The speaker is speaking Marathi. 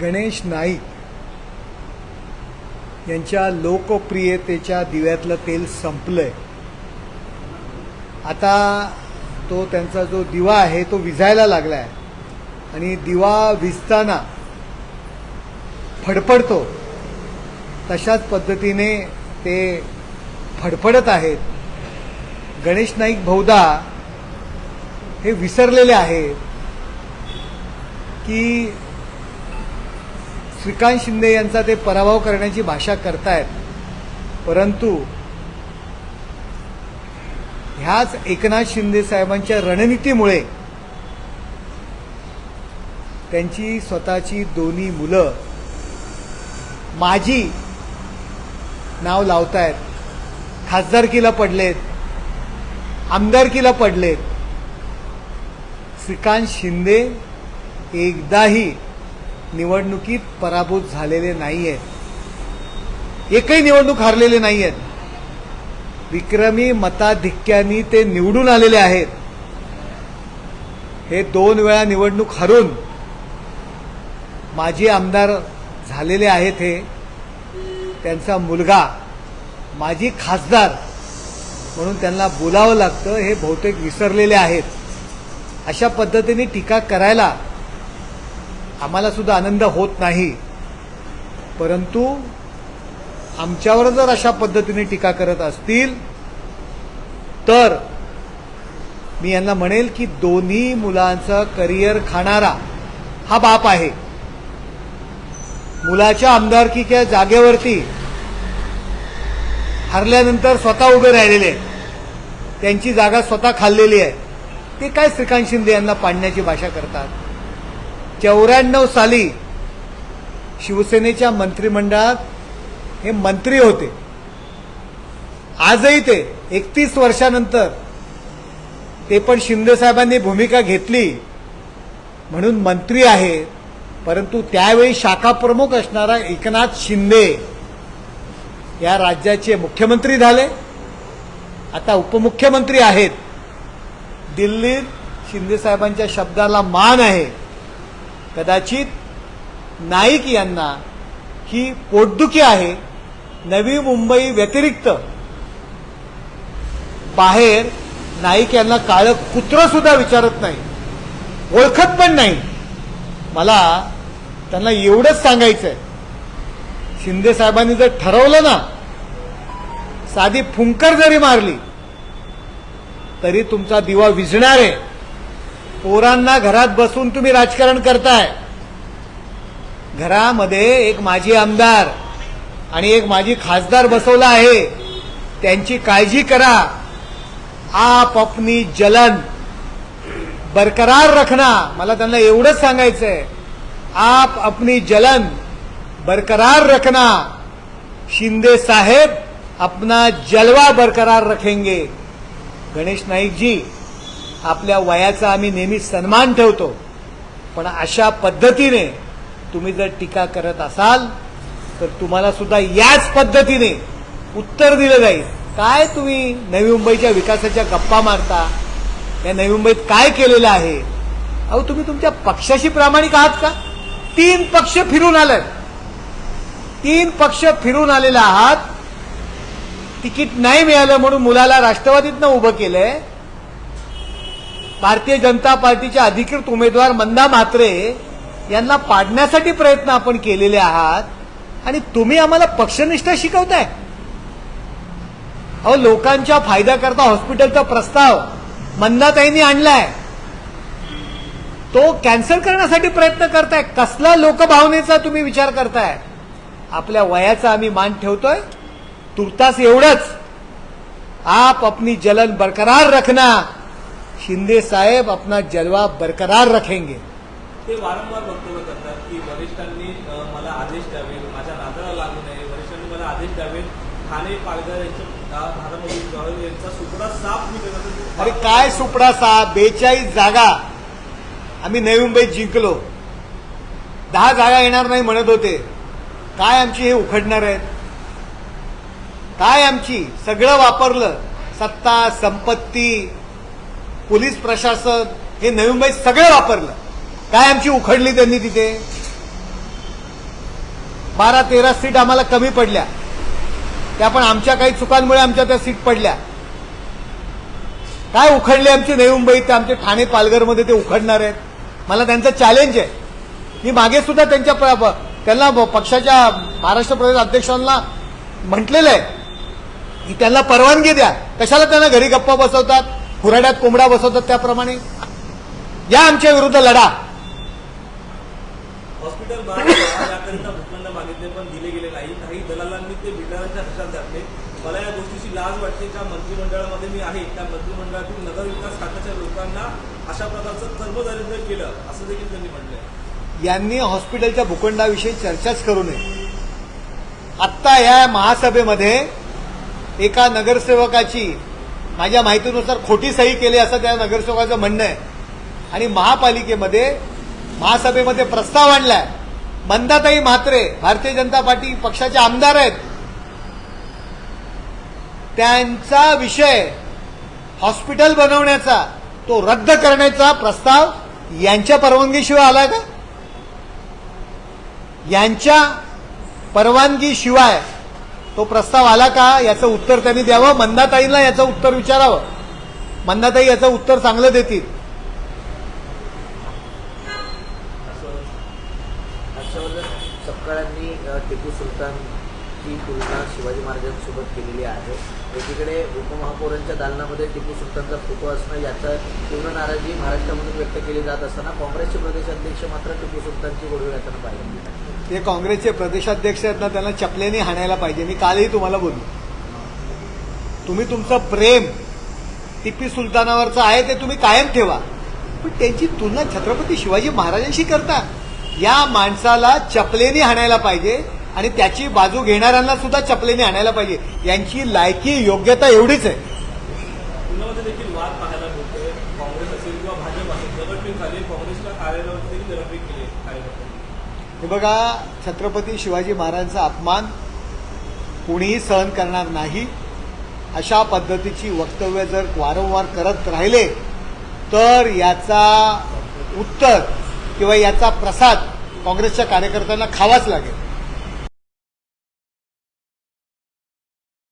गणेश नाईक यांच्या लोकप्रियतेच्या दिव्यातलं तेल संपलंय. आता तो त्यांचा जो दिवा आहे तो विझायला लागलाय. आणि दिवा विजताना फडफडतो. तशाच पद्धतीने ते फडफडत आहेत. गणेश नाईक बहुधा हे विसरलेले आहेत की श्रीकांत शिंदे यांचा ते पराभव करण्याची भाषा करतायत. परंतु ह्याच एकनाथ शिंदे साहेबांच्या रणनीतीमुळे त्यांची स्वतःची दोन्ही मुलं माझी नाव लावतायत. खासदारकीला पडलेत. आमदारकीला पडलेत. श्रीकांत शिंदे एकदाही निवडणुकीत पराभूत झालेले नाही आहेत एकही निवडणूक हारलेले नाही आहेत विक्रमी मताधिक्यानी ते निवडून आलेले आहेत. हे दोन वेळा निवडणूक हरून माजी आमदार झालेले आहेत हे. त्यांचा मुलगा माजी खासदार म्हणून त्यांना बोलावं लागतं हे बहुतेक विसरलेले आहेत. अशा पद्धतीने टीका करायला आम्हाला सुद्धा आनंद होत नाही. परंतु आमच्यावर जर अशा पद्धतीने टीका करत असतील तर मी यांना म्हणेल की दोन्ही मुलांचं करिअर खाणारा हा बाप आहे. मुलाच्या आमदारकीच्या जागेवरती हरल्यानंतर स्वतः उभे राहिलेले त्यांची जागा स्वतः खाल्लेली आहे. ते काय श्रीकांत शिंदे यांना पाडण्याची भाषा करतात? चौऱ्याण्णव साली शिवसेनेच्या मंत्रिमंडळात हे मंत्री होते. आजही ते एकतीस वर्षानंतर ते पण शिंदे साहेबांनी भूमिका घेतली म्हणून मंत्री आहे परंतु त्यावेळी शाखा प्रमुख असणारा एकनाथ शिंदे या राज्याचे मुख्यमंत्री झाले. आता उपमुख्यमंत्री आहेत. दिल्लीत शिंदे साहेबांच्या शब्दाला मान आहे. कदाचित नाईक यांना ही पोटदुखी आहे. नवी मुंबई व्यतिरिक्त बाहेर नाईक यांना काळं कुत्र सुद्धा विचारत नाही. ओळखत पण नाही. मला त्यांना एवढंच सांगायचंय. शिंदे साहेबांनी जर ठरवलं ना साधी फुंकर जरी मारली तरी तुमचा दिवा विझणार आहे. पोरांना घरात बसून तुम्ही राजकारण करताय. घरामध्ये एक माजी आमदार आणि एक माजी खासदार बसवला आहे. त्यांची काळजी करा. आप अपनी जलन. बरकरार रखना. मला त्यांना एवढंच सांगायचंय. आप अपनी जलन. बरकरार रखना. शिंदे साहेब अपना जलवा बरकरार रखेंगे. गणेश नाईक जी आपल्या वयाचा आम्ही नेहमी सन्मान ठेवतो. पण अशा पद्धतीने तुम्ही जर टीका करत असाल तर तुम्हाला सुद्धा याच पद्धतीने उत्तर दिलं जाईल. काय तुम्ही नवी मुंबईच्या विकासाच्या गप्पा मारता? या नवी मुंबईत काय केलेलं आहे? अहो तुम्ही तुमच्या पक्षाशी प्रामाणिक आहात का? तीन पक्ष फिरून आलात. तीन पक्ष फिरून आलेले आहात. तिकीट नाही मिळालं म्हणून मुलाला राष्ट्रवादीतनं उभं केलंय. भारतीय जनता पार्टीचे अधिकृत उमेदवार मंदा म्हात्रे यांना पाडण्यासाठी प्रयत्न आपण केलेले आहात. आणि तुम्ही आम्हाला पक्षनिष्ठा शिकवताय. अहो लोकांच्या फायद्याकरता हॉस्पिटलचा प्रस्ताव मंदाताईंनी आणलाय. तो कॅन्सल करण्यासाठी प्रयत्न करताय. कसला लोकभावनेचा तुम्ही विचार करताय? आपल्या वयाचा आम्ही मान ठेवतोय. तुर्तास एवढंच. आप अपनी जलन बरकरार रखना. शिंदे साहेब अपना जलवा बरकरार रखेंगे। ते वारंवार वक्तव्य करतात की वरिष्ठांनी मला आदेश द्यावे माझ्या नादाला लागू नये. वरिष्ठांनी मला आदेश द्यावे ठाणे पालघर यांचा सुपडा साफ अरे काय सुपडा साहेब बेचाळीस जागा. आम्ही नवी मुंबईत जिंकलो. दहा जागा येणार नाही म्हणत होते. काय आमची हे उखडणार आहेत? काय आमची? सगळं वापरलं. सत्ता संपत्ती पोलीस प्रशासन हे नवी मुंबईत सगळं वापरलं. काय आमची उखडली त्यांनी तिथे? बारा तेरा सीट आम्हाला कमी पडल्या. त्या पण आमच्या काही चुकांमुळे आमच्या त्या सीट पडल्या. काय उखडले आमची नवी मुंबईत ते आमचे ठाणे पालघरमध्ये ते उखडणार आहेत. मला त्यांचं चॅलेंज आहे. मी मागे सुद्धा त्यांच्या प- त्यांना पक्षाच्या महाराष्ट्र प्रदेश अध्यक्षांना म्हटलेलं आहे. की त्यांना परवानगी द्या. कशाला त्यांना घरी गप्पा बसवतात? कुऱ्हाड्यात कोंबडा बसवतात त्याप्रमाणे. या आमच्या विरुद्ध लढा. हॉस्पिटल मागितले पण दिले गेले नाही. काही दलालांनी ते बिल्डरांच्या खिशात घातले मला या गोष्टीची लाज वाटते. ज्या मंत्रिमंडळामध्ये मी आहे त्या मंत्रिमंडळातील खात्याच्या लोकांना अशा प्रकारचं कर्मदारिद्र्य केलं असं देखील त्यांनी म्हटलंय. यांनी हॉस्पिटलच्या भूखंडाविषयी चर्चाच करू नये. आत्ता या महासभेमध्ये एका नगरसेवकाची माझ्या माहितीनुसार खोटी सही केली असं त्या नगरसेवकाचं म्हणणं आहे. आणि महापालिकेमध्ये महासभेमध्ये प्रस्ताव आणलाय. मंदाताई म्हात्रे भारतीय जनता पार्टी पक्षाचे आमदार आहेत. त्यांचा विषय हॉस्पिटल बनवण्याचा तो रद्द करण्याचा प्रस्ताव यांच्या परवानगीशिवाय आला का? यांच्या परवानगीशिवाय तो प्रस्ताव आला का याचं उत्तर त्यांनी द्यावं? मंदाताईंना याचं उत्तर विचारावं. मंदाताई याचं उत्तर चांगलं देतील. सपकाळांनी अ, टिपू सुलतानची तुलना शिवाजी महाराजांसोबत केलेली आहे. एकीकडे उपमहापौरांच्या दालनामध्ये टिपू सुलतानचा फोटो असणं याचा तीव्र नाराजी महाराष्ट्रामधून व्यक्त केली जात असताना काँग्रेसचे प्रदेशाध्यक्ष मात्र टिपू सुलतानची गोडवी घालताना पाहिजे ते काँग्रेसचे प्रदेशाध्यक्ष आहेत ना त्यांना चपलेने हाणायला पाहिजे. मी कालही तुम्हाला बोललो. तुम्ही तुमचं प्रेम टिपी सुलतानावरचं आहे ते तुम्ही कायम ठेवा. पण त्यांची तुलना छत्रपती शिवाजी महाराजांशी करता. या माणसाला चपलेने हाणायला पाहिजे आणि त्याची बाजू घेणाऱ्यांना सुद्धा चपलेने हाणायला पाहिजे. यांची लायकी योग्यता एवढीच आहे. पुण्यामध्ये हे बघा छत्रपती शिवाजी महाराजांचा अपमान कुणीही सहन करणार नाही. अशा पद्धतीची वक्तव्य जर वारंवार करत राहिले तर याचा उत्तर किंवा याचा प्रसाद काँग्रेसच्या कार्यकर्त्यांना खावाच लागेल.